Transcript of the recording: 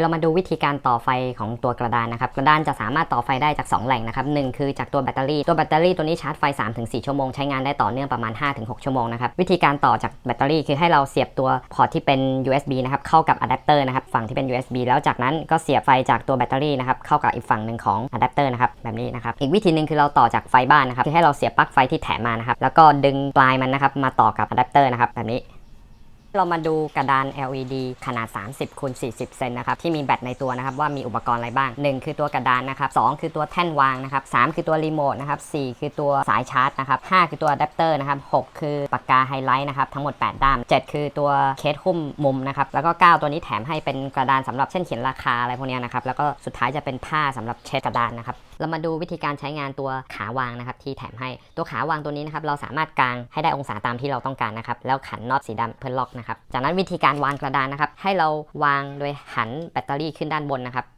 เรามาดูวิธีการต่อไฟของตัวกระดานนะครับ กระดานจะสามารถต่อไฟได้จาก 2 แหล่งนะครับหนึ่งคือจากตัวแบตเตอรี่ ตัวแบตเตอรี่ตัวนี้ชาร์จไฟ 3-4 ชั่วโมง ใช้งานได้ต่อเนื่องประมาณ 5-6 ชั่วโมงนะครับ วิธีการต่อจากแบตเตอรี่คือให้เราเสียบตัวพอร์ตที่เป็น USB นะครับ เข้ากับอะแดปเตอร์นะครับ ฝั่งที่เป็น USB แล้วจากนั้นก็เสียบไฟจากตัวแบตเตอรี่นะครับ เข้ากับอีกฝั่งหนึ่งของอะแดปเตอร์นะครับ แบบนี้นะครับ อีกวิธีหนึ่งคือเราต่อจากไฟบ้านนะครับ คือให้เราเสียบปลั๊กไฟที่แถมมานะครับ แล้วก็ดึงปลายมันนะครับมาต่อกับอะแดปเตอร์นะครับแบบนี้ เรามาดูกระดาน LED ขนาด 30คูณ40 เซนนะครับที่มีแบตในตัวนะครับว่ามีอุปกรณ์อะไรบ้าง 1 คือตัวกระดานนะครับ2คือตัวแท่นวางนะครับ3คือตัวรีโมทนะครับ4คือตัวสายชาร์จนะครับ5คือตัวอะแดปเตอร์นะครับ6คือปากกาไฮไลท์นะครับทั้งหมด 8 ด้าม 7 คือตัวเคสหุ้มมุมนะครับแล้วก็ 9 ตัวนี้แถมให้เป็นกระดานสำหรับเส้นเขียนราคาอะไรพวกนี้นะครับแล้วก็สุดท้ายจะเป็นผ้าสำหรับเช็ดกระดานนะครับ เรามาดูวิธีการใช้งานตัวขาวางนะครับที่แถมให้ ตัวขาวางตัวนี้นะครับเราสามารถกางให้ได้องศาตามที่เราต้องการนะครับแล้วขันน็อตสีดำเพื่อล็อกนะครับจากนั้นวิธีการวางกระดานนะครับให้เราวางโดยหันแบตเตอรี่ขึ้นด้านบนนะครับ